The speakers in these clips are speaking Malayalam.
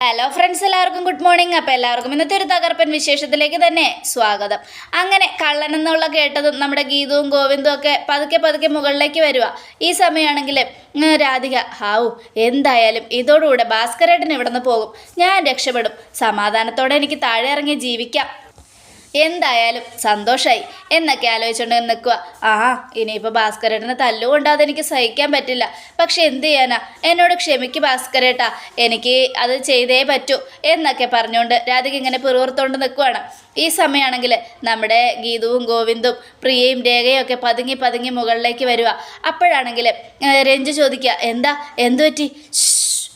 ഹലോ ഫ്രണ്ട്സ് എല്ലാവർക്കും ഗുഡ് മോർണിംഗ് അപ്പോൾ എല്ലാവർക്കും ഇന്നത്തെ ഒരു തകർപ്പൻ വിശേഷത്തിലേക്ക് തന്നെ സ്വാഗതം. അങ്ങനെ കള്ളൻ എന്നുള്ള കേട്ടതും നമ്മുടെ ഗീതവും ഗോവിന്ദും ഒക്കെ പതുക്കെ പതുക്കെ മുകളിലേക്ക് വരിക ഈ സമയമാണെങ്കിൽ രാധിക ഹാവു എന്തായാലും ഇതോടുകൂടെ ഭാസ്കരേട്ടൻ ഇവിടെ നിന്ന് പോകും. ഞാൻ രക്ഷപ്പെടും. സമാധാനത്തോടെ എനിക്ക് താഴെ ഇറങ്ങി ജീവിക്കാം. എന്തായാലും സന്തോഷമായി എന്നൊക്കെ ആലോചിച്ചുകൊണ്ട് നിൽക്കുക ആ ഇനിയിപ്പോൾ ഭാസ്കരേട്ടനെ തല്ലുകൊണ്ടാതെ എനിക്ക് സഹിക്കാൻ പറ്റില്ല. പക്ഷെ എന്ത് ചെയ്യാനാ? എന്നോട് ക്ഷമിക്ക് ഭാസ്കരേട്ടാ. എനിക്ക് അത് ചെയ്തേ പറ്റൂ എന്നൊക്കെ പറഞ്ഞുകൊണ്ട് രാധിക ഇങ്ങനെ പിറുവിറുത്തോണ്ട് നിൽക്കുവാണ് ഈ സമയമാണെങ്കിൽ നമ്മുടെ ഗീതുവും ഗോവിന്ദും പ്രിയയും രേഖയും ഒക്കെ പതുങ്ങി പതുങ്ങി മുകളിലേക്ക് വരിക അപ്പോഴാണെങ്കിൽ രഞ്ജു ചോദിക്കുക എന്താ? എന്തു പറ്റി.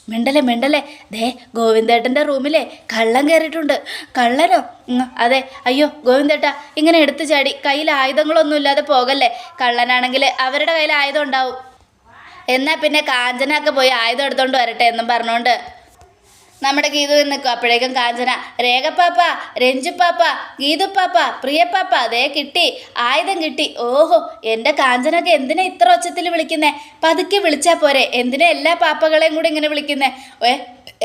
മിണ്ടല്ലേ മിണ്ടല്ലേ? ദേ ഗോവിന്ദേട്ടന്റെ റൂമിലെ കള്ളൻ കയറിയിട്ടുണ്ട്. കള്ളനോ? അതെ. അയ്യോ ഗോവിന്ദേട്ട ഇങ്ങനെ എടുത്തു ചാടി. കയ്യിൽ ആയുധങ്ങളൊന്നും ഇല്ലാതെ പോകല്ലേ? കള്ളനാണെങ്കിൽ അവരുടെ കയ്യിൽ ആയുധം ഉണ്ടാവും. എന്നാൽ പിന്നെ കാഞ്ചനൊക്കെ പോയി ആയുധം എടുത്തോണ്ട് വരട്ടെ എന്നും പറഞ്ഞുകൊണ്ട് നമ്മുടെ ഗീതു നിൽക്കും. അപ്പോഴേക്കും കാഞ്ചന രേഖപ്പാപ്പ രഞ്ജുപ്പാപ്പ ഗീതുപ്പാപ്പ പ്രിയപ്പാപ്പ അതേ കിട്ടി ആയുധം കിട്ടി. ഓഹോ എന്റെ കാഞ്ചനൊക്കെ എന്തിനാ ഇത്ര ഒച്ചത്തിൽ വിളിക്കുന്നേ? പതുക്കെ വിളിച്ചാൽ പോരെ. എന്തിനാ എല്ലാ പാപ്പകളെയും കൂടി ഇങ്ങനെ വിളിക്കുന്നേ? ഏ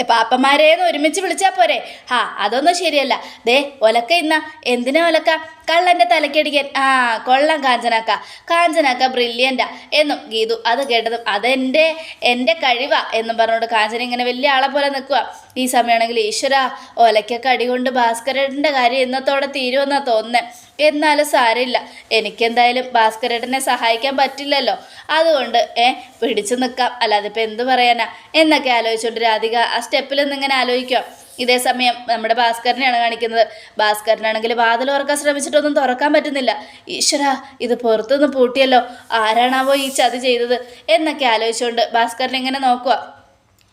പാപ്പന്മാരെയെന്ന് ഒരുമിച്ച് വിളിച്ചാൽ പോരെ? ആ അതൊന്നും ശരിയല്ല. ദേ ഒലക്ക ഇന്ന. എന്തിനാ ഒലക്ക? കള്ളന്റെ തലക്കടിക്കാൻ. ആ കൊള്ളാം കാഞ്ചനാക്ക. കാഞ്ചനാക്ക ബ്രില്യന്റാ എന്നും ഗീതു അത് കേട്ടതും അതെന്റെ എന്റെ കഴിവാ എന്നും പറഞ്ഞുകൊണ്ട് കാഞ്ചന ഇങ്ങനെ വലിയ ആളെ പോലെ നിൽക്കുക ഈ സമയമാണെങ്കിൽ ഈശ്വര ഒലയ്ക്കൊക്കെ അടികൊണ്ട് ഭാസ്കരേട്ടന്റെ കാര്യം ഇന്നത്തോടെ തീരുമെന്നാണ് തോന്നുന്നത് എന്നാലും സാരമില്ല. എനിക്കെന്തായാലും ഭാസ്കരേട്ടനെ സഹായിക്കാൻ പറ്റില്ലല്ലോ. അതുകൊണ്ട് ഏ പിടിച്ചു നിൽക്കാം അല്ലാതെ ഇപ്പം എന്ത് പറയാനാ? എന്നൊക്കെ ആലോചിച്ചുകൊണ്ട് രാധിക ആ സ്റ്റെപ്പിൽ നിന്ന് ഇങ്ങനെ ആലോചിക്കുക ഇതേ സമയം നമ്മുടെ ഭാസ്കരനെയാണ് കാണിക്കുന്നത്. ഭാസ്കരനാണെങ്കിൽ വാതിൽ തുറക്കാൻ ശ്രമിച്ചിട്ടൊന്നും തുറക്കാൻ പറ്റുന്നില്ല. ഈശ്വര ഇത് പുറത്തുനിന്ന് പൂട്ടിയല്ലോ. ആരാണാവോ ഈ ചതി ചെയ്തത്? എന്നൊക്കെ ആലോചിച്ചുകൊണ്ട് ഭാസ്കരൻ ഇങ്ങനെ നോക്കുക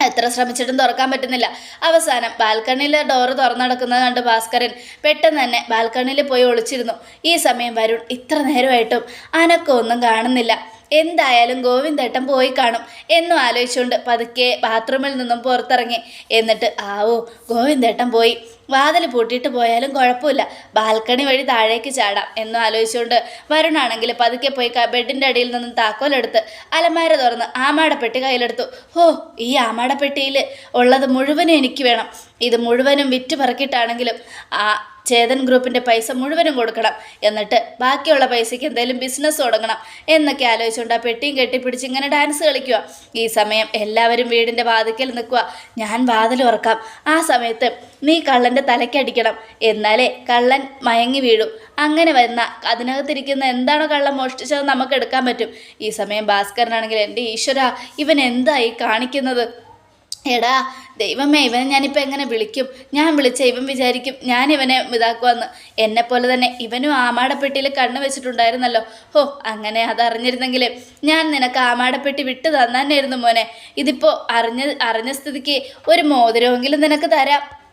എത്ര ശ്രമിച്ചിട്ടും തുറക്കാൻ പറ്റുന്നില്ല. അവസാനം ബാൽക്കണിയിലെ ഡോറ് തുറന്നടക്കുന്നത് കണ്ട് ഭാസ്കരൻ പെട്ടെന്ന് തന്നെ ബാൽക്കണിയിൽ പോയി ഒളിച്ചിരുന്നു. ഈ സമയം വരുൺ ഇത്ര നേരമായിട്ടും അനക്കമൊന്നും കാണുന്നില്ല. എന്തായാലും ഗോവിന്ദേട്ടൻ പോയി കാണും എന്നും ആലോചിച്ചുകൊണ്ട് പതുക്കെ ബാത്റൂമിൽ നിന്നും പുറത്തിറങ്ങി. എന്നിട്ട് ആവോ ഗോവിന്ദേട്ടൻ പോയി. വാതിൽ പൂട്ടിയിട്ട് പോയാലും കുഴപ്പമില്ല. ബാൽക്കണി വഴി താഴേക്ക് ചാടാം. എന്നും ആലോചിച്ചുകൊണ്ട് വരുണാണെങ്കിൽ പതുക്കെ പോയി ബെഡിന്റെ അടിയിൽ നിന്നും താക്കോലെടുത്ത് അലമാര തുറന്ന് ആമാടപ്പെട്ടി കയ്യിലെടുത്തു. ഹോ ഈ ആമാടപ്പെട്ടിയിൽ ഉള്ളത് മുഴുവനും എനിക്ക് വേണം. ഇത് മുഴുവനും വിറ്റ് പറക്കിയിട്ടാണെങ്കിലും ആ ചേതൻ ഗ്രൂപ്പിന്റെ പൈസ മുഴുവനും കൊടുക്കണം. എന്നിട്ട് ബാക്കിയുള്ള പൈസയ്ക്ക് എന്തെങ്കിലും ബിസിനസ് തുടങ്ങണം എന്നൊക്കെ ആലോചിച്ചുകൊണ്ട് ആ പെട്ടിയും കെട്ടിപ്പിടിച്ച് ഇങ്ങനെ ഡാൻസ് കളിക്കുക ഈ സമയം എല്ലാവരും വീടിന്റെ വാതിക്കൽ നിൽക്കുക ഞാൻ വാതിൽ ഉറക്കാം. ആ സമയത്ത് നീ കള്ളന്റെ തലയ്ക്കടിക്കണം എന്നാലേ കള്ളൻ മയങ്ങി വീഴും. അങ്ങനെ വരുന്ന അതിനകത്തിരിക്കുന്ന എന്താണോ കള്ളം മോഷ്ടിച്ചത് നമുക്ക് എടുക്കാൻ പറ്റും. ഈ സമയം ഭാസ്കരനാണെങ്കിൽ എന്റെ ഈശ്വര ഇവൻ എന്തായി കാണിക്കുന്നത്? എടാ ദൈവമേ ഇവനെ ഞാനിപ്പോൾ എങ്ങനെ വിളിക്കും? ഞാൻ വിളിച്ച ഇവൻ വിചാരിക്കും ഞാൻ ഇവനെ ഇതാക്കുമെന്ന് എന്നെപ്പോലെ തന്നെ ഇവനും ആമാടപ്പെട്ടിയിൽ കണ്ണ് വെച്ചിട്ടുണ്ടായിരുന്നല്ലോ. ഹോ അങ്ങനെ അതറിഞ്ഞിരുന്നെങ്കിൽ ഞാൻ നിനക്ക് ആമാടപ്പെട്ടി വിട്ട് തന്നാനായിരുന്നു മോനെ. ഇതിപ്പോൾ അറിഞ്ഞ അറിഞ്ഞ സ്ഥിതിക്ക് ഒരു മോതിരമെങ്കിലും നിനക്ക് തരാം.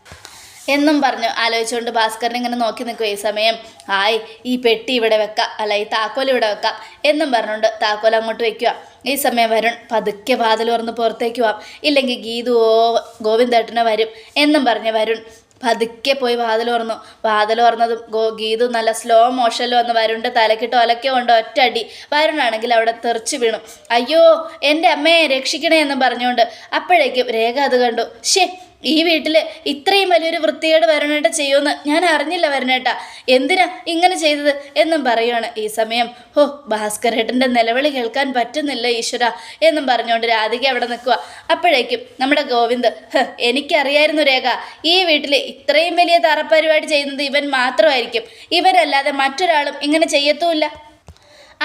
എന്നും പറഞ്ഞു ആലോചിച്ചുകൊണ്ട് ഭാസ്കരൻ ഇങ്ങനെ നോക്കി നിൽക്കും ഈ സമയം. ആയി ഈ പെട്ടി ഇവിടെ വെക്കാം. അല്ല ഈ താക്കോൽ ഇവിടെ വെക്കാം. എന്നും പറഞ്ഞുകൊണ്ട് താക്കോൽ അങ്ങോട്ട് വെക്കുക ഈ സമയം വരുൺ പതുക്കെ വാതിൽ തുറന്ന് പുറത്തേക്ക് പോവാം ഇല്ലെങ്കിൽ ഗീതുവോ ഗോവിന്ദേട്ടനെ വരും. എന്നും പറഞ്ഞ് വരുൺ പതുക്കെ പോയി വാതിൽ തുറന്നു. വാതിൽ തുറന്നതും ഗോ ഗീതു നല്ല സ്ലോ മോഷനിൽ വന്ന് വരുണ്ട് തലക്കിട്ട് ഒലക്കെ കൊണ്ട് ഒറ്റടി. വരുണാണെങ്കിൽ അവിടെ തെറിച്ച് വീണു. അയ്യോ എന്റെ അമ്മയെ രക്ഷിക്കണേ എന്ന് പറഞ്ഞുകൊണ്ട് അപ്പോഴേക്കും രേഖ അത് കണ്ടു. ഷേ ഈ വീട്ടിൽ ഇത്രയും വലിയൊരു വൃത്തികേട് വരണേട്ട ചെയ്യുമെന്ന് ഞാൻ അറിഞ്ഞില്ല വരണേട്ട. എന്തിനാ ഇങ്ങനെ ചെയ്തത് എന്നും പറയുവാണ്. ഈ സമയം ഹോ ഭാസ്കരേട്ടന്റെ നിലവിളി കേൾക്കാൻ പറ്റുന്നില്ല ഈശ്വര എന്നും പറഞ്ഞുകൊണ്ട് രാധിക അവിടെ നിൽക്കുക അപ്പോഴേക്കും നമ്മുടെ ഗോവിന്ദ് "ഹ്, എനിക്കറിയായിരുന്നു രേഖ. ഈ വീട്ടിൽ ഇത്രയും വലിയ തറപ്പരിപാടി ചെയ്യുന്നത് ഇവൻ മാത്രമായിരിക്കും. ഇവരല്ലാതെ മറ്റൊരാളും ഇങ്ങനെ ചെയ്യത്തുമില്ല.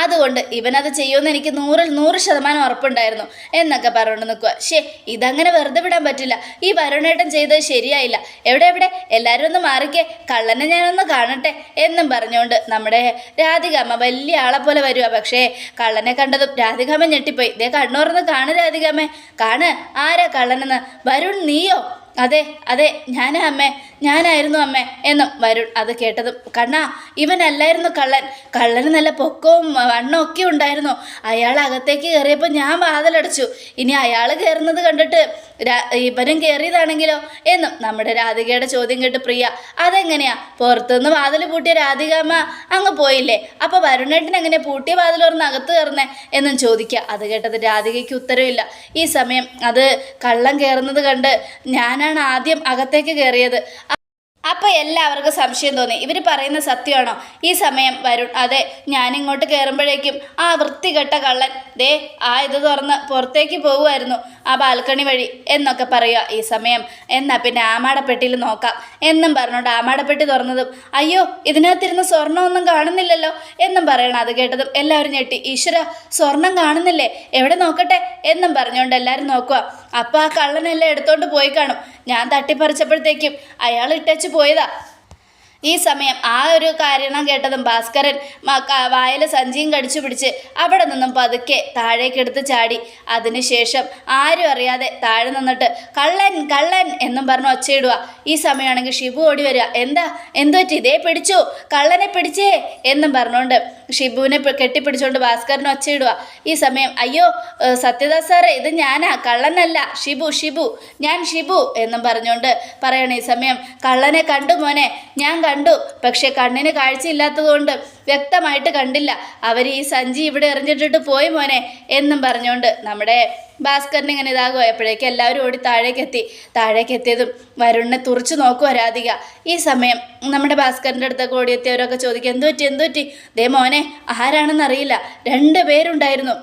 അതുകൊണ്ട് ഇവനത് ചെയ്യുമെന്ന് എനിക്ക് നൂറിൽ നൂറ് ശതമാനം ഉറപ്പുണ്ടായിരുന്നു. എന്നൊക്കെ പറഞ്ഞുകൊണ്ട് നിൽക്കുക ശേ ഇതങ്ങനെ വെറുതെ വിടാൻ പറ്റില്ല. ഈ വരുണേട്ടൻ ചെയ്തത് ശരിയായില്ല. എവിടെ എവിടെ? എല്ലാവരും ഒന്ന് മാറിക്കേ. കള്ളനെ ഞാനൊന്ന് കാണട്ടെ എന്നും പറഞ്ഞുകൊണ്ട് നമ്മുടെ രാധികാമ്മ വലിയ ആളെ പോലെ വരിക പക്ഷേ കള്ളനെ കണ്ടതും രാധികാമ്മ ഞെട്ടിപ്പോയി. ഇതേ കണ്ണൂർന്ന് കാണ് രാധികാമ്മേ കാണ്. ആരാ കള്ളനെന്ന്? വരുൺ നീയോ? അതെ അതെ ഞാനാ അമ്മേ. ഞാനായിരുന്നു അമ്മേ എന്നും വരുൺ അത് കേട്ടതും. കണ്ണാ ഇവനല്ലായിരുന്നു കള്ളൻ. കള്ളന് നല്ല പൊക്കവും വണ്ണവും ഒക്കെ ഉണ്ടായിരുന്നു. അയാൾ അകത്തേക്ക് കയറിയപ്പോൾ ഞാൻ വാതിലടച്ചു. ഇനി അയാൾ കയറുന്നത് കണ്ടിട്ട് ഇവനും കയറിയതാണെങ്കിലോ എന്നും നമ്മുടെ രാധികയുടെ ചോദ്യം കേട്ട് പ്രിയ. അതെങ്ങനെയാ? പുറത്തുനിന്ന് വാതിൽ പൂട്ടിയ രാധികാമ്മ അങ്ങ് പോയില്ലേ? അപ്പോൾ വരുണേട്ടൻ എങ്ങനെ പൂട്ടിയ വാതിൽ തുറന്ന് അകത്ത് കയറുന്നേ എന്നും ചോദിക്കുക. അത് കേട്ടത് രാധികയ്ക്ക് ഉത്തരവില്ല. ഈ സമയം അത് കള്ളം കയറുന്നത് കണ്ട് ഞാനാണ് ആദ്യം അകത്തേക്ക് കയറിയത്. അപ്പോൾ എല്ലാവർക്കും സംശയം തോന്നി. ഇവർ പറയുന്ന സത്യമാണോ? ഈ സമയം വരുൺ അതെ ഞാനിങ്ങോട്ട് കയറുമ്പോഴേക്കും ആ വൃത്തികെട്ട കള്ളൻ ദേ ആ ഇത് തുറന്ന് പുറത്തേക്ക് പോകുമായിരുന്നു ആ ബാൽക്കണി വഴി എന്നൊക്കെ പറയുക. ഈ സമയം എന്നാ പിന്നെ ആമാടപ്പെട്ടിയിൽ നോക്കാം. എന്നും പറഞ്ഞുകൊണ്ട് ആമാടപ്പെട്ടി തുറന്നതും അയ്യോ ഇതിനകത്തിരുന്ന് സ്വർണമൊന്നും കാണുന്നില്ലല്ലോ എന്നും പറയണം. അത് കേട്ടതും എല്ലാവരും ഞെട്ടി. ഈശ്വര സ്വർണം കാണുന്നില്ലേ? എവിടെ നോക്കട്ടെ? എന്നും പറഞ്ഞുകൊണ്ട് എല്ലാവരും നോക്കുക. അപ്പോൾ ആ കള്ളനെല്ലാം എടുത്തോണ്ട് പോയി കാണും. ഞാൻ തട്ടിപ്പറിച്ചപ്പോഴത്തേക്കും അയാൾ ഇട്ടച്ച് പോയതാ. ഈ സമയം ആ ഒരു കാരണം കേട്ടതും ഭാസ്കരൻ വായല സഞ്ചിയും കടിച്ചു പിടിച്ച് അവിടെ നിന്നും പതുക്കെ താഴേക്കെടുത്ത് ചാടി. അതിനുശേഷം ആരും അറിയാതെ താഴെ നിന്നിട്ട് കള്ളൻ കള്ളൻ എന്നും പറഞ്ഞ് ഒച്ചയിടുക. ഈ സമയമാണെങ്കിൽ ഷിബു ഓടി വരിക. എന്താ? എന്തുപറ്റി ഇതേ പിടിച്ചു. കള്ളനെ പിടിച്ചേ എന്നും പറഞ്ഞുകൊണ്ട് ഷിബുവിനെ കെട്ടിപ്പിടിച്ചുകൊണ്ട് ഭാസ്കരന് ഒച്ചയിടുക. ഈ സമയം അയ്യോ സത്യദാസ് സാറേ ഇത് ഞാനാ. കള്ളനല്ല. ഷിബു ഷിബു. ഞാൻ ഷിബു എന്നും പറഞ്ഞുകൊണ്ട് പറയണ ഈ സമയം കള്ളനെ കണ്ടു മോനെ. ഞാൻ കണ്ടു. പക്ഷെ കണ്ണിന് കാഴ്ചയില്ലാത്തതുകൊണ്ട് വ്യക്തമായിട്ട് കണ്ടില്ല. അവർ ഈ സഞ്ചി ഇവിടെ എറിഞ്ഞിട്ടിട്ട് പോയി മോനെ എന്നും പറഞ്ഞുകൊണ്ട് നമ്മുടെ ഭാസ്കറിന് ഇങ്ങനെ ഇതാകുമോ എപ്പോഴേക്കും എല്ലാവരും ഓടി താഴേക്കെത്തി. താഴേക്കെത്തിയതും വരുണിനെ തുറച്ചു നോക്കുക രാധിക. ഈ സമയം നമ്മുടെ ഭാസ്കറിന്റെ അടുത്തൊക്കെ ഓടിയെത്തിയവരൊക്കെ ചോദിക്കും എന്തു പറ്റി എന്തു പറ്റി ദേ മോനെ ആരാണെന്നറിയില്ല. രണ്ട് പേരുണ്ടായിരുന്നു.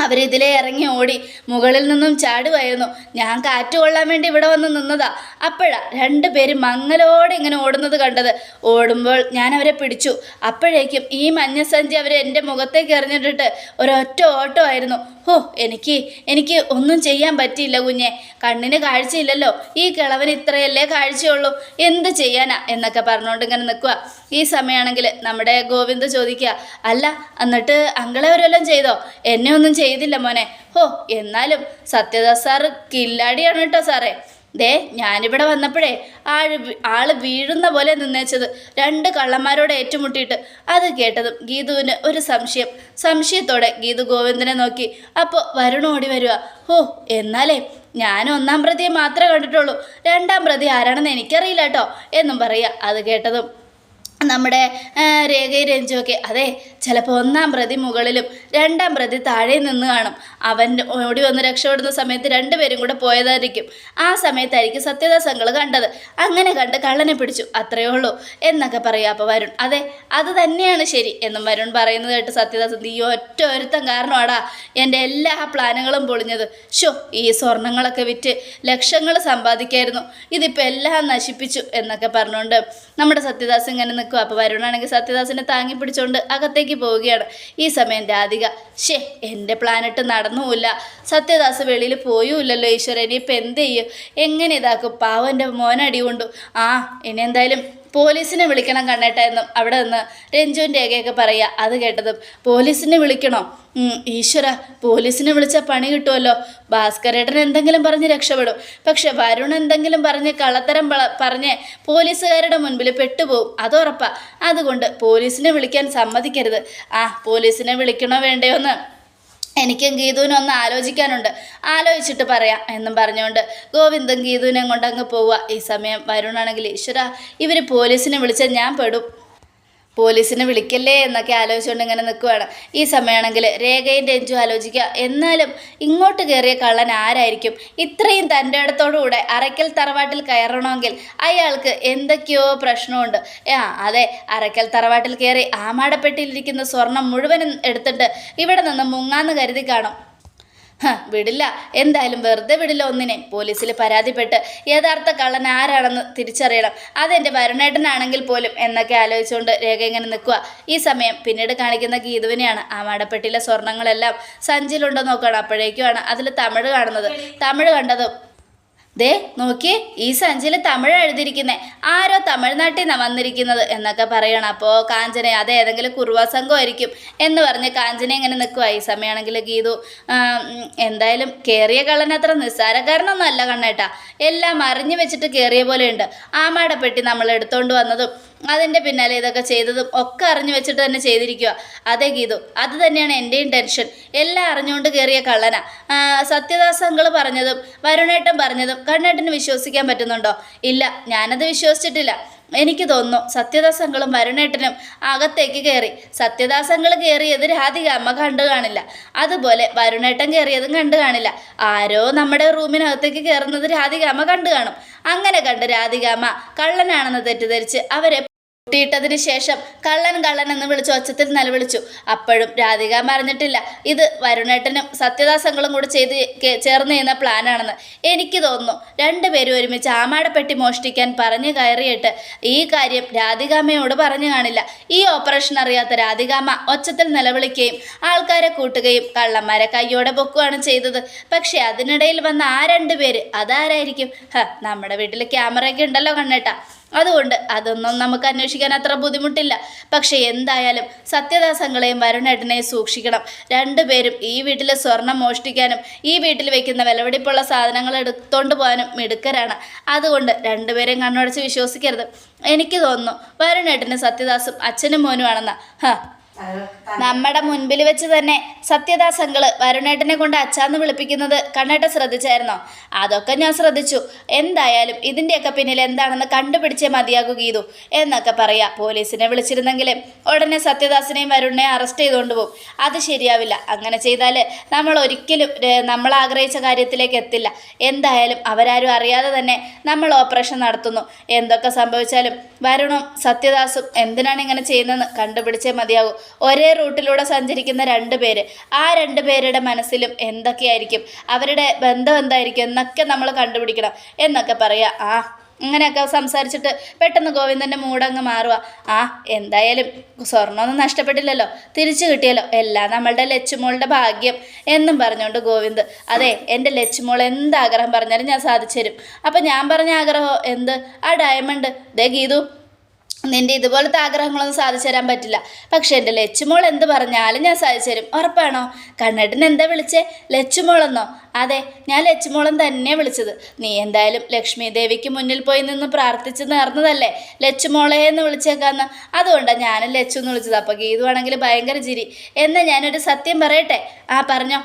അവരിതിലെ ഇറങ്ങി ഓടി മുകളിൽ നിന്നും ചാടുമായിരുന്നു ഞാൻ കാറ്റ് കൊള്ളാൻ വേണ്ടി ഇവിടെ വന്ന് നിന്നതാ. അപ്പോഴാ രണ്ട് പേര് മങ്ങലോടെ ഇങ്ങനെ ഓടുന്നത് കണ്ടത്. ഓടുമ്പോൾ ഞാൻ അവരെ പിടിച്ചു. അപ്പോഴേക്കും ഈ മഞ്ഞസഞ്ചി അവർ എന്റെ മുഖത്തേക്ക് എറിഞ്ഞിട്ടിട്ട് ഒരൊറ്റ ഓട്ടമായിരുന്നു ഹോ എനിക്ക് എനിക്ക് ഒന്നും ചെയ്യാൻ പറ്റിയില്ല കുഞ്ഞെ. കണ്ണിന് കാഴ്ചയില്ലല്ലോ. ഈ കിളവന് ഇത്രയല്ലേ കാഴ്ചയുള്ളൂ. എന്ത് ചെയ്യാനാ എന്നൊക്കെ പറഞ്ഞുകൊണ്ട് ഇങ്ങനെ നിൽക്കുക ഈ സമയമാണെങ്കിൽ നമ്മുടെ ഗോവിന്ദ് ചോദിക്കുക അല്ല എന്നിട്ട് അങ്കളെ വല്ലതും ചെയ്തോ? എന്നെ ഒന്നും ചെയ്തില്ല മോനെ. ഹോ എന്നാലും സത്യദാസ് സാറ് കില്ലാടിയാണ് കേട്ടോ സാറേ. ദേ ഞാനിവിടെ വന്നപ്പോഴേ ആൾ ആൾ വീഴുന്ന പോലെ നിന്നേച്ചത്. രണ്ട് കള്ളന്മാരോട് ഏറ്റുമുട്ടിയിട്ട്. അത് കേട്ടതും ഗീതുവിന് ഒരു സംശയം. സംശയത്തോടെ ഗീതു ഗോവിന്ദനെ നോക്കി. അപ്പോൾ വരുണോടി ഓടി വരിക ഓ എന്നാലേ ഞാൻ ഒന്നാം പ്രതിയെ മാത്രമേ കണ്ടിട്ടുള്ളൂ. രണ്ടാം പ്രതി ആരാണെന്ന് എനിക്കറിയില്ല കേട്ടോ എന്നും പറയുക. അത് കേട്ടതും നമ്മുടെ രേഖയും രഞ്ജുവൊക്കെ അതെ ചിലപ്പോൾ ഒന്നാം പ്രതി മുകളിലും രണ്ടാം പ്രതി താഴെ നിന്ന് കാണും. അവൻ ഓടി വന്ന് രക്ഷപ്പെടുന്ന സമയത്ത് രണ്ടുപേരും കൂടെ പോയതായിരിക്കും. ആ സമയത്തായിരിക്കും സത്യദാസങ്ങൾ കണ്ടത്. അങ്ങനെ കണ്ട് കള്ളനെ പിടിച്ചു. അത്രയേ ഉള്ളൂ എന്നൊക്കെ പറയുക അപ്പോൾ വരുൺ. അതെ അത് തന്നെയാണ് ശരി എന്നും വരുൺ പറയുന്നത് കേട്ട് സത്യദാസൻ നീ ഒറ്റ ഒരുത്തം കാരണമാടാ എന്റെ എല്ലാ പ്ലാനുകളും പൊളിഞ്ഞത്. ഷോ ഈ സ്വർണങ്ങളൊക്കെ വിറ്റ് ലക്ഷങ്ങൾ സമ്പാദിക്കായിരുന്നു. ഇതിപ്പോൾ എല്ലാം നശിപ്പിച്ചു എന്നൊക്കെ പറഞ്ഞുകൊണ്ട് നമ്മുടെ സത്യദാസ് ഇങ്ങനെ നിൽക്കും അപ്പോൾ വരുണാണെങ്കിൽ സത്യദാസിനെ താങ്ങി പിടിച്ചുകൊണ്ട് അകത്തേക്ക് പോവുകയാണ്. ഈ സമയം രാധിക ഷേ എന്റെ പ്ലാനിട്ട് നടന്നുമില്ല. സത്യദാസ് വെളിയിൽ പോയുമില്ലല്ലോ ഈശ്വരൻ. ഇനിയിപ്പോൾ എന്ത് ചെയ്യും? എങ്ങനെ ഇതാക്കും? പാവന്റെ മോനടി കൊണ്ടു. ആ ഇനി എന്തായാലും പോലീസിനെ വിളിക്കണം കണ്ണേട്ടായെന്നും അവിടെ നിന്ന് രഞ്ജുവിന്റെ ഏകയൊക്കെ പറയുക. അത് കേട്ടതും പോലീസിനെ വിളിക്കണോ? ഈശ്വര പോലീസിനെ വിളിച്ചാൽ പണി കിട്ടുമല്ലോ ഭാസ്കരേട്ടൻ എന്തെങ്കിലും പറഞ്ഞ് രക്ഷപ്പെടും. പക്ഷെ വരുൺ എന്തെങ്കിലും പറഞ്ഞ് കള്ളത്തരം പറഞ്ഞ് പോലീസുകാരുടെ മുൻപിൽ പെട്ടുപോകും. അതുറപ്പാ അതുകൊണ്ട് പോലീസിനെ വിളിക്കാൻ സമ്മതിക്കരുത്. ആ പോലീസിനെ വിളിക്കണോ വേണ്ടയോ എന്ന് എനിക്കും ഗീതുവിനും ഒന്ന് ആലോചിക്കാനുണ്ട്. ആലോചിച്ചിട്ട് പറയാം എന്നും പറഞ്ഞുകൊണ്ട് ഗോവിന്ദൻ ഗീതുവിനെ കൊണ്ട് അങ്ങ് പോവുക. ഈ സമയം വരുണാണെങ്കിൽ ഈശ്വര ഇവർ പോലീസിനെ വിളിച്ചാൽ ഞാൻ പെടും. പോലീസിനെ വിളിക്കല്ലേ എന്നൊക്കെ ആലോചിച്ചുകൊണ്ട് ഇങ്ങനെ നിൽക്കുവാണ്. ഈ സമയമാണെങ്കിൽ രേഖയും രഞ്ജു ആലോചിക്കുക. എന്നാലും ഇങ്ങോട്ട് കയറിയ കള്ളൻ ആരായിരിക്കും? ഇത്രയും തന്റെ ഇടത്തോടുകൂടെ അറയ്ക്കൽ തറവാട്ടിൽ കയറണമെങ്കിൽ അയാൾക്ക് എന്തൊക്കെയോ പ്രശ്നമുണ്ട്. ആ അതെ അറയ്ക്കൽ തറവാട്ടിൽ കയറി ആമാടപ്പെട്ടിലിരിക്കുന്ന സ്വർണം മുഴുവനും എടുത്തിട്ട് ഇവിടെ നിന്ന് മുങ്ങാന്ന് കരുതി കാണും. വിടില്ല. എന്തായാലും വെറുതെ വിടില്ല ഒന്നിനെ. പോലീസിൽ പരാതിപ്പെട്ട് യഥാർത്ഥ കള്ളൻ ആരാണെന്ന് തിരിച്ചറിയണം. അതെന്റെ വരുണേട്ടനാണെങ്കിൽ പോലും എന്നൊക്കെ ആലോചിച്ചുകൊണ്ട് രേഖ ഇങ്ങനെ നിൽക്കുക ഈ സമയം പിന്നീട് കാണിക്കുന്ന ഗീതുവിനെയാണ് ആ മാടപ്പെട്ടിയിലെ സ്വർണങ്ങളെല്ലാം സഞ്ചിയിലുണ്ടോ നോക്കണം. അപ്പോഴേക്കുമാണ് അതിൽ തമിഴ് കാണുന്നത്. തമിഴ് കണ്ടതും ദേ നോക്കിയേ ഈ സഞ്ചിയിൽ തമിഴ് എഴുതിയിരിക്കുന്നത് ആരോ തമിഴ്നാട്ടിൽ നിന്നാണ് വന്നിരിക്കുന്നത് എന്നൊക്കെ പറയണം. അപ്പോൾ കാഞ്ചന അത് ഏതെങ്കിലും കുറുവ സംഘമായിരിക്കും എന്ന് പറഞ്ഞ് കാഞ്ചന ഇങ്ങനെ നിൽക്കുക ഈ സമയമാണെങ്കിൽ ഗീതു എന്തായാലും കയറിയ കള്ളൻ അത്ര നിസ്സാരക്കാരനൊന്നും അല്ല കണ്ണേട്ടാ. എല്ലാം അറിഞ്ഞു വെച്ചിട്ട് കയറിയ പോലെയുണ്ട്. ആമാടെ പെട്ടി നമ്മൾ എടുത്തുകൊണ്ട് വന്നതും അതിന്റെ പിന്നാലെ ഇതൊക്കെ ചെയ്തതും ഒക്കെ അറിഞ്ഞു വെച്ചിട്ട് തന്നെ ചെയ്തിരിക്കുക അതെ ഗീതു അത് തന്നെയാണ് എന്റെയും ടെൻഷൻ. എല്ലാം അറിഞ്ഞുകൊണ്ട് കയറിയ കള്ളന. സത്യദാസങ്ങൾ പറഞ്ഞതും വരുണേട്ടൻ പറഞ്ഞതും കണ്ണേട്ടന് വിശ്വസിക്കാൻ പറ്റുന്നുണ്ടോ? ഇല്ല ഞാനത് വിശ്വസിച്ചിട്ടില്ല. എനിക്ക് തോന്നുന്നു സത്യദാസങ്ങളും വരുണേട്ടനും അകത്തേക്ക് കയറി സത്യദാസങ്ങൾ കയറിയത് രാധിക അമ്മ കണ്ടു കാണില്ല. അതുപോലെ വരുണേട്ടൻ കയറിയതും കണ്ടു കാണില്ല. ആരോ നമ്മുടെ റൂമിനകത്തേക്ക് കയറുന്നത് രാധിക അമ്മ കണ്ടു കാണും. അങ്ങനെ കണ്ട് രാധിക അമ്മ കള്ളനാണെന്ന് തെറ്റിദ്ധരിച്ച് അവരെ പൂട്ടിയിട്ടതിന് ശേഷം കള്ളൻ കള്ളൻ എന്ന് വിളിച്ചു ഒച്ചത്തിൽ നിലവിളിച്ചു. അപ്പോഴും രാധിക മറിഞ്ഞിട്ടില്ല ഇത് വരുണേട്ടനും സത്യദാസങ്ങളും കൂടെ ചെയ്ത് ചേർന്ന് ചെയ്യുന്ന പ്ലാനാണെന്ന് എനിക്ക് തോന്നുന്നു. രണ്ടുപേരും ഒരുമിച്ച് ആമാടപ്പെട്ടി മോഷ്ടിക്കാൻ പറഞ്ഞു കയറിയിട്ട് ഈ കാര്യം രാധികാമ്മയോട് പറഞ്ഞു കാണില്ല. ഈ ഓപ്പറേഷൻ അറിയാത്ത രാധികാമ്മ ഒച്ചത്തിൽ നിലവിളിക്കുകയും ആൾക്കാരെ കൂട്ടുകയും കള്ളന്മാരെ കയ്യോടെ പൊക്കുകയാണ് ചെയ്തത്. പക്ഷേ അതിനിടയിൽ വന്ന ആ രണ്ടുപേര് അതാരായിരിക്കും? ഹ നമ്മുടെ വീട്ടിൽ ക്യാമറയൊക്കെ ഉണ്ടല്ലോ കണ്ണേട്ടാ. അതുകൊണ്ട് അതൊന്നും നമുക്ക് അന്വേഷിക്കാൻ അത്ര ബുദ്ധിമുട്ടില്ല. പക്ഷെ എന്തായാലും സത്യദാസങ്ങളെയും വരുണേട്ടനെയും സൂക്ഷിക്കണം. രണ്ടുപേരും ഈ വീട്ടിലെ സ്വർണം മോഷ്ടിക്കാനും ഈ വീട്ടിൽ വെക്കുന്ന വിലപിടിപ്പുള്ള സാധനങ്ങൾ എടുത്തോണ്ട് പോകാനും മിടുക്കരാണ്. അതുകൊണ്ട് രണ്ടുപേരെയും കണ്ണടച്ച് വിശ്വസിക്കരുത്. എനിക്ക് തോന്നുന്നു വരുണേട്ടന് സത്യദാസും അച്ഛനും മോനുമാണെന്ന. ഹ. നമ്മുടെ മുൻപിൽ വെച്ച് തന്നെ സത്യദാസങ്ങൾ വരുണേട്ടനെ കൊണ്ട് അച്ചാന്ന് വിളിപ്പിക്കുന്നത് കണ്ണേട്ട ശ്രദ്ധിച്ചായിരുന്നോ? അതൊക്കെ ഞാൻ ശ്രദ്ധിച്ചു. എന്തായാലും ഇതിന്റെയൊക്കെ പിന്നിൽ എന്താണെന്ന് കണ്ടുപിടിച്ചേ മതിയാകൂ ഗീതു. എന്നൊക്കെ പറയാ. പോലീസിനെ വിളിച്ചിരുന്നെങ്കിൽ ഉടനെ സത്യദാസിനെയും വരുണിനെ അറസ്റ്റ് ചെയ്തുകൊണ്ട് പോകും അത് ശരിയാവില്ല. അങ്ങനെ ചെയ്താൽ നമ്മൾ ഒരിക്കലും നമ്മൾ ആഗ്രഹിച്ച കാര്യത്തിലേക്ക് എത്തില്ല. എന്തായാലും അവരാരും അറിയാതെ തന്നെ നമ്മൾ ഓപ്പറേഷൻ നടത്തുന്നു. എന്തൊക്കെ സംഭവിച്ചാലും വരുണും സത്യദാസും എന്തിനാണ് ഇങ്ങനെ ചെയ്യുന്നതെന്ന് കണ്ടുപിടിച്ചേ മതിയാകൂ. ഒരേ റൂട്ടിലൂടെ സഞ്ചരിക്കുന്ന രണ്ട് പേര്. ആ രണ്ട് പേരുടെ മനസ്സിലും എന്തൊക്കെയായിരിക്കും? അവരുടെ ബന്ധം എന്തായിരിക്കും? എന്നൊക്കെ നമ്മൾ കണ്ടുപിടിക്കണം. എന്നൊക്കെ പറയാം ആ അങ്ങനെയൊക്കെ സംസാരിച്ചിട്ട് പെട്ടെന്ന് ഗോവിന്ദന്റെ മൂടങ്ങ് മാറുക ആ എന്തായാലും സ്വർണമൊന്നും നഷ്ടപ്പെട്ടില്ലല്ലോ. തിരിച്ചു കിട്ടിയല്ലോ. എല്ലാം നമ്മളുടെ ലച്ചുമോളുടെ ഭാഗ്യം എന്നും പറഞ്ഞുകൊണ്ട് ഗോവിന്ദ് അതെ എന്റെ ലച്ചുമോൾ എന്താഗ്രഹം പറഞ്ഞാലും ഞാൻ സാധിച്ചു തരും. അപ്പം ഞാൻ പറഞ്ഞ ആഗ്രഹമോ എന്ത്? ആ ഡയമണ്ട് ദേ ഗീതു നിന്റെ ഇതുപോലത്തെ ആഗ്രഹങ്ങളൊന്നും സാധിച്ചു തരാൻ പറ്റില്ല. പക്ഷെ എന്റെ ലച്ചുമോൾ എന്ത് പറഞ്ഞാലും ഞാൻ സാധിച്ചു തരും. ഉറപ്പാണോ? കണ്ണേട്ടൻ എന്താ വിളിച്ചേ? ലച്ചുമോളെന്നോ? അതെ ഞാൻ ലച്ചുമോളം തന്നെ വിളിച്ചത്. നീ എന്തായാലും ലക്ഷ്മി ദേവിക്ക് മുന്നിൽ പോയി നിന്ന് പ്രാർത്ഥിച്ച് നേർന്നതല്ലേ? ലച്ചുമോളെ എന്ന് വിളിച്ചേക്കാന്ന്. അതുകൊണ്ടാണ് ഞാനും ലച്ചു എന്ന് വിളിച്ചത്. അപ്പോൾ ഗീതുവാണെങ്കിൽ ഭയങ്കര ചിരി. എന്നാൽ ഞാനൊരു സത്യം പറയട്ടെ? ആ പറഞ്ഞോ.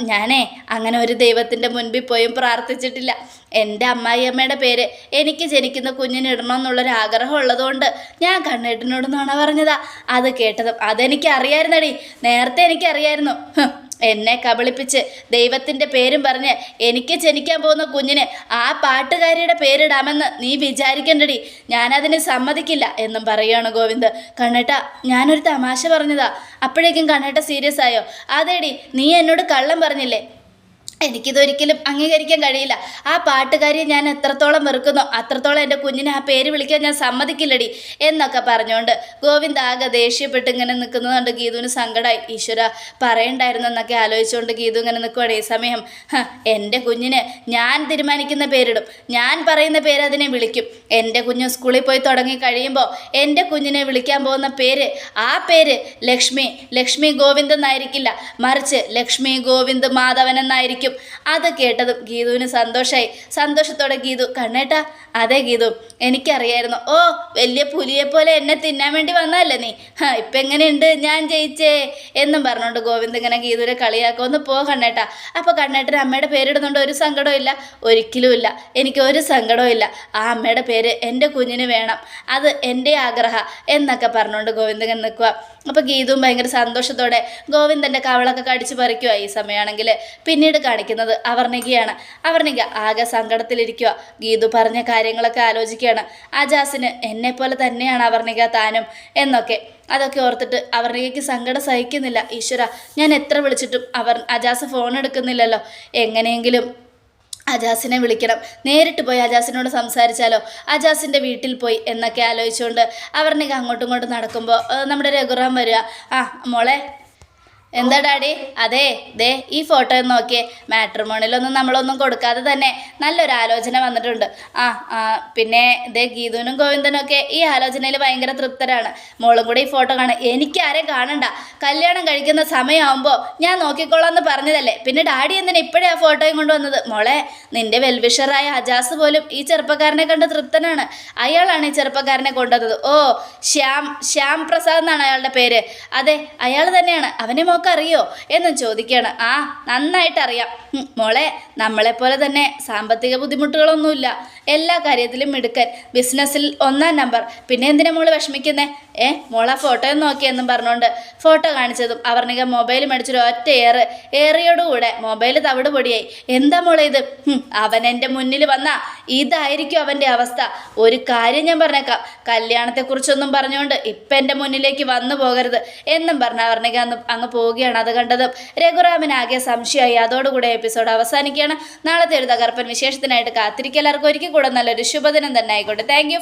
ഞാനേ അങ്ങനെ ഒരു ദൈവത്തിന്റെ മുൻപിൽ പോയും പ്രാർത്ഥിച്ചിട്ടില്ല. എന്റെ അമ്മായിയമ്മയുടെ പേര് എനിക്ക് ജനിക്കുന്ന കുഞ്ഞിന് ഇടണമെന്നുള്ളൊരു ആഗ്രഹം ഉള്ളതുകൊണ്ട് ഞാൻ കണ്ണേട്ടനോട് നുണ പറഞ്ഞതാ. അത് കേട്ടതും അതെനിക്ക് അറിയായിരുന്നടി നേരത്തെ എനിക്കറിയായിരുന്നു. എന്നെ കബളിപ്പിച്ച് ദൈവത്തിന്റെ പേരും പറഞ്ഞ് എനിക്ക് ജനിക്കാൻ പോകുന്ന കുഞ്ഞിന് ആ പാട്ടുകാരിയുടെ പേരിടാമെന്ന് നീ വിചാരിക്കണ്ടടി. ഞാനതിന് സമ്മതിക്കില്ല എന്നും പറയുകയാണ് ഗോവിന്ദ്. കണ്ണേട്ട ഞാനൊരു തമാശ പറഞ്ഞതാ. അപ്പോഴേക്കും കണ്ണേട്ട സീരിയസ് ആയോ? അതേടി നീ എന്നോട് കള്ളം പറഞ്ഞില്ലേ? എനിക്കിതൊരിക്കലും അംഗീകരിക്കാൻ കഴിയില്ല. ആ പാട്ടുകാരിയെ ഞാൻ എത്രത്തോളം വെറുക്കുന്നോ അത്രത്തോളം എന്റെ കുഞ്ഞിനെ ആ പേര് വിളിക്കാൻ ഞാൻ സമ്മതിക്കില്ലടി എന്നൊക്കെ പറഞ്ഞുകൊണ്ട് ഗോവിന്ദ് ആകെ ദേഷ്യപ്പെട്ട് ഇങ്ങനെ നിൽക്കുന്നതുകൊണ്ട് ഗീതുവിന് സങ്കടമായി ഈശ്വര പറയണ്ടായിരുന്നു എന്നൊക്കെ ആലോചിച്ചുകൊണ്ട് ഗീതു ഇങ്ങനെ നിൽക്കുവാണ്. ഈ സമയം "ഹ, എന്റെ കുഞ്ഞിന് ഞാൻ തീരുമാനിക്കുന്ന പേരിടും. ഞാൻ പറയുന്ന പേര് അതിനെ വിളിക്കും. എന്റെ കുഞ്ഞ് സ്കൂളിൽ പോയി തുടങ്ങി കഴിയുമ്പോൾ എന്റെ കുഞ്ഞിനെ വിളിക്കാൻ പോകുന്ന പേര് ആ പേര് ലക്ഷ്മി ലക്ഷ്മി ഗോവിന്ദ് എന്നായിരിക്കില്ല. മറിച്ച് ലക്ഷ്മി ഗോവിന്ദ് മാധവൻ എന്നായിരിക്കും. അത് കേട്ടതും ഗീതുവിന് സന്തോഷമായി സന്തോഷത്തോടെ ഗീതു കണ്ണേട്ടാ അതെ ഗീതു എനിക്കറിയായിരുന്നു. ഓ വലിയ പുലിയെ പോലെ എന്നെ തിന്നാൻ വേണ്ടി വന്നതല്ലേ നീ? ഹാ ഇപ്പം എങ്ങനെയുണ്ട്? ഞാൻ ജയിച്ചേ. എന്നും പറഞ്ഞുകൊണ്ട് ഗോവിന്ദ് ഇങ്ങനെ ഗീതുവിനെ കളിയാക്കുമെന്ന് പോ കണ്ണേട്ടാ. അപ്പോൾ കണ്ണേട്ടൻ അമ്മയുടെ പേരിടുന്നുണ്ട്. ഒരു സങ്കടവും ഇല്ല. ഒരിക്കലും ഇല്ല. എനിക്ക് ഒരു സങ്കടവും ഇല്ല. ആ അമ്മയുടെ പേര് എന്റെ കുഞ്ഞിന് വേണം. അത് എന്റെ ആഗ്രഹ എന്നൊക്കെ പറഞ്ഞുകൊണ്ട് ഗോവിന്ദൻ നിൽക്കുക അപ്പോൾ ഗീതും ഭയങ്കര സന്തോഷത്തോടെ ഗോവിന്ദന്റെ കവളൊക്കെ കടിച്ചു പറിക്കുക ഈ സമയമാണെങ്കിൽ. പിന്നീട് കാണിക്കുന്നത് അവർണികയാണ് അവർണിക ആകെ സങ്കടത്തിലിരിക്കുക ഗീതു പറഞ്ഞ കാര്യങ്ങളൊക്കെ ആലോചിക്കുകയാണ്. അജാസിന് എന്നെപ്പോലെ തന്നെയാണ് അവർണിക താനും എന്നൊക്കെ. അതൊക്കെ ഓർത്തിട്ട് അവർണികയ്ക്ക് സങ്കടം സഹിക്കുന്നില്ല. ഈശ്വര ഞാൻ എത്ര വിളിച്ചിട്ടും അവർ അജാസ് ഫോൺ എടുക്കുന്നില്ലല്ലോ. എങ്ങനെയെങ്കിലും അജാസിനെ വിളിക്കണം. നേരിട്ട് പോയി അജാസിനോട് സംസാരിച്ചാലോ? അജാസിന്റെ വീട്ടിൽ പോയി എന്നൊക്കെ ആലോചിച്ചുകൊണ്ട് അവർണിക അങ്ങോട്ടും ഇങ്ങോട്ടും നടക്കുമ്പോൾ നമ്മുടെ രഘുറാം വരിക. ആ മോളെ എന്താ ഡാഡി? അതെ ദേ ഈ ഫോട്ടോ നോക്കിയേ. മാട്രിമോണിലൊന്നും നമ്മളൊന്നും കൊടുക്കാതെ തന്നെ നല്ലൊരു ആലോചന വന്നിട്ടുണ്ട്. ആ പിന്നെ ദേ ഗീതുവിനും ഗോവിന്ദനും ഒക്കെ ഈ ആലോചനയിൽ ഭയങ്കര തൃപ്തരാണ്. മോളും കൂടെ ഈ ഫോട്ടോ കാണാൻ. എനിക്ക് കാണണ്ട. കല്യാണം കഴിക്കുന്ന സമയമാകുമ്പോൾ ഞാൻ നോക്കിക്കോളാം എന്ന് പറഞ്ഞതല്ലേ. പിന്നെ ഡാഡി എന്തിനാ ഇപ്പോഴേ ആ ഫോട്ടോയും കൊണ്ടുവന്നത് മോളെ നിന്റെ വെൽവിഷറായ അജാസ് പോലും ഈ ചെറുപ്പക്കാരനെ കണ്ട് തൃപ്തനാണ്. അയാളാണ് ഈ ചെറുപ്പക്കാരനെ കൊണ്ടുവന്നത്. ഓ ശ്യാം ശ്യാം പ്രസാദ് എന്നാണ് അയാളുടെ പേര്. അതെ അയാൾ തന്നെയാണ്. അവനെ അറിയോ എന്ന് ചോദിക്കുകയാണ്. ആ നന്നായിട്ട് അറിയാം ഉം, മോളെ നമ്മളെപ്പോലെ തന്നെ സാമ്പത്തിക ബുദ്ധിമുട്ടുകളൊന്നുമില്ല. എല്ലാ കാര്യത്തിലും മിടുക്കൻ. ബിസിനസ്സിൽ ഒന്നാം നമ്പർ പിന്നെ എന്തിനാ മോൾ വിഷമിക്കുന്നേ? ഏ മോളെ ഫോട്ടോ നോക്കിയെന്നും പറഞ്ഞുകൊണ്ട് ഫോട്ടോ കാണിച്ചതും അവർണിക മൊബൈൽ മേടിച്ചൊരു ഒറ്റ ഏറ്. ഏറിയോടുകൂടെ മൊബൈൽ തവിട് പൊടിയായി. എന്താ മോളെ ഇത്? അവൻ എന്റെ മുന്നിൽ വന്ന ഇതായിരിക്കും അവന്റെ അവസ്ഥ. ഒരു കാര്യം ഞാൻ പറഞ്ഞേക്കാം. കല്യാണത്തെക്കുറിച്ചൊന്നും പറഞ്ഞുകൊണ്ട് ഇപ്പം എന്റെ മുന്നിലേക്ക് വന്നു പോകരുത് എന്നും പറഞ്ഞ അവർണിക അന്ന് അങ്ങ് പോവുകയാണ് അത് കണ്ടതും. രഘുറാമിനാകെ സംശയമായി. അതോടുകൂടെ എപ്പിസോഡ് അവസാനിക്കുകയാണ്. നാളത്തെ ഒരു തകർപ്പൻ വിശേഷത്തിനായിട്ട് കാത്തിരിക്കുക എല്ലാവർക്കും കൂടെ നല്ലൊരു ശുഭദിനം തന്നെ ആയിക്കോട്ടെ. താങ്ക്